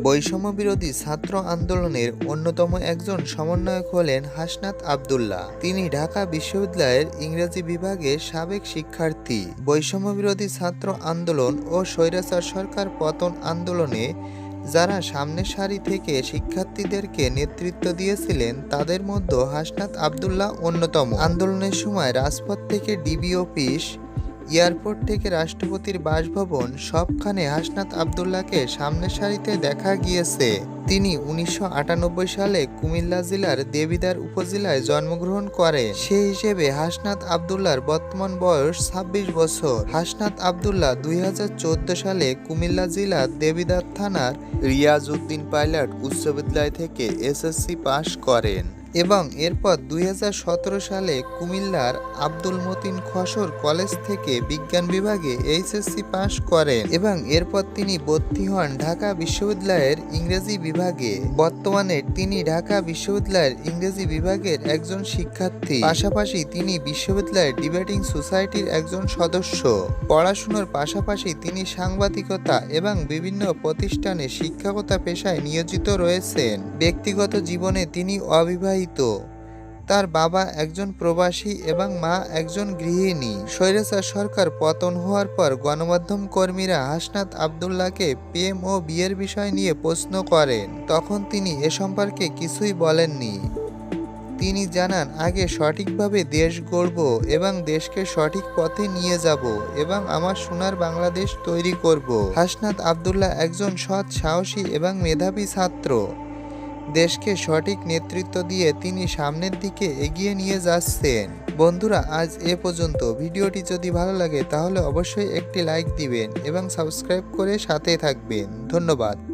বৈষম্য বিরোধী ছাত্র আন্দোলনের অন্যতম একজন সমন্বয়ক হলেন হাসনাত আবদুল্লাহ। তিনি ঢাকা বিশ্ববিদ্যালয়ের ইংরেজি বিভাগের সাবেক শিক্ষার্থী। বৈষম্য বিরোধী ছাত্র আন্দোলন ও স্বৈরাচার সরকার পতন আন্দোলনে যারা সামনের সারি থেকে শিক্ষার্থীদেরকে নেতৃত্ব দিয়েছিলেন, তাদের মধ্যে হাসনাত আবদুল্লাহ অন্যতম। আন্দোলনের সময় রাজপথ থেকে ডিবি অফিস এয়ারপোর্ট থেকে রাষ্ট্রপতির বাসভবন সবখানে হাসনাত আবদুল্লাহকে সামনের সারিতে দেখা গিয়েছে। তিনি উনিশশো আটানব্বই সালে কুমিল্লা জেলার দেবিদার উপজেলায় জন্মগ্রহণ করে সেই হিসেবে হাসনাত আবদুল্লাহর বর্তমান বয়স ২৬ বছর। হাসনাত আবদুল্লাহ দুই হাজার চোদ্দ সালে কুমিল্লা জেলার দেবিদার থানার রিয়াজ উদ্দিন পাইলট উচ্চ বিদ্যালয় থেকে এসএসসি পাশ করেন। এবং এরপর দুই হাজার সতেরো সালে কুমিল্লার আব্দুল মতিন খসর কলেজ থেকে বিজ্ঞান বিভাগে এইচএসসি পাশ করেন এবং এরপর তিনি ভর্তি হন ঢাকা বিশ্ববিদ্যালয়ের ইংরেজি বিভাগে। বর্তমানে তিনি ঢাকা বিশ্ববিদ্যালয়ের ইংরেজি বিভাগের একজন শিক্ষার্থী। পাশাপাশি তিনি বিশ্ববিদ্যালয়ের ডিবেটিং সোসাইটির একজন সদস্য। পড়াশোনার পাশাপাশি তিনি সাংবাদিকতা এবং বিভিন্ন প্রতিষ্ঠানে শিক্ষকতা পেশায় নিয়োজিত রয়েছেন। ব্যক্তিগত জীবনে তিনি অবিবাহিত তার বাবা একজন প্রবাসী এবং মা একজন গৃহিণী। স্বৈরাচার সরকার পতন হওয়ার পর গণমাধ্যম কর্মীরা হাসনাত আবদুল্লাহকে প্রেম ও বিয়ের বিষয় নিয়ে প্রশ্ন করেন। তখন তিনি এ সম্পর্কে কিছুই বলেননি। তিনি জানান, আগে সঠিকভাবে দেশ গড়ব এবং দেশকে সঠিক পথে নিয়ে যাব এবং আমার সোনার বাংলাদেশ তৈরি করব। হাসনাত আবদুল্লাহ একজন সৎ, সাহসী এবং মেধাবী ছাত্র। দেশকে সঠিক নেতৃত্ব দিয়ে তিনি সামনের দিকে এগিয়ে নিয়ে যাচ্ছেন। বন্ধুরা, আজ এ পর্যন্ত। ভিডিওটি যদি ভালো লাগে, তাহলে অবশ্যই একটি লাইক দিবেন এবং সাবস্ক্রাইব করে সাথে থাকবেন। ধন্যবাদ।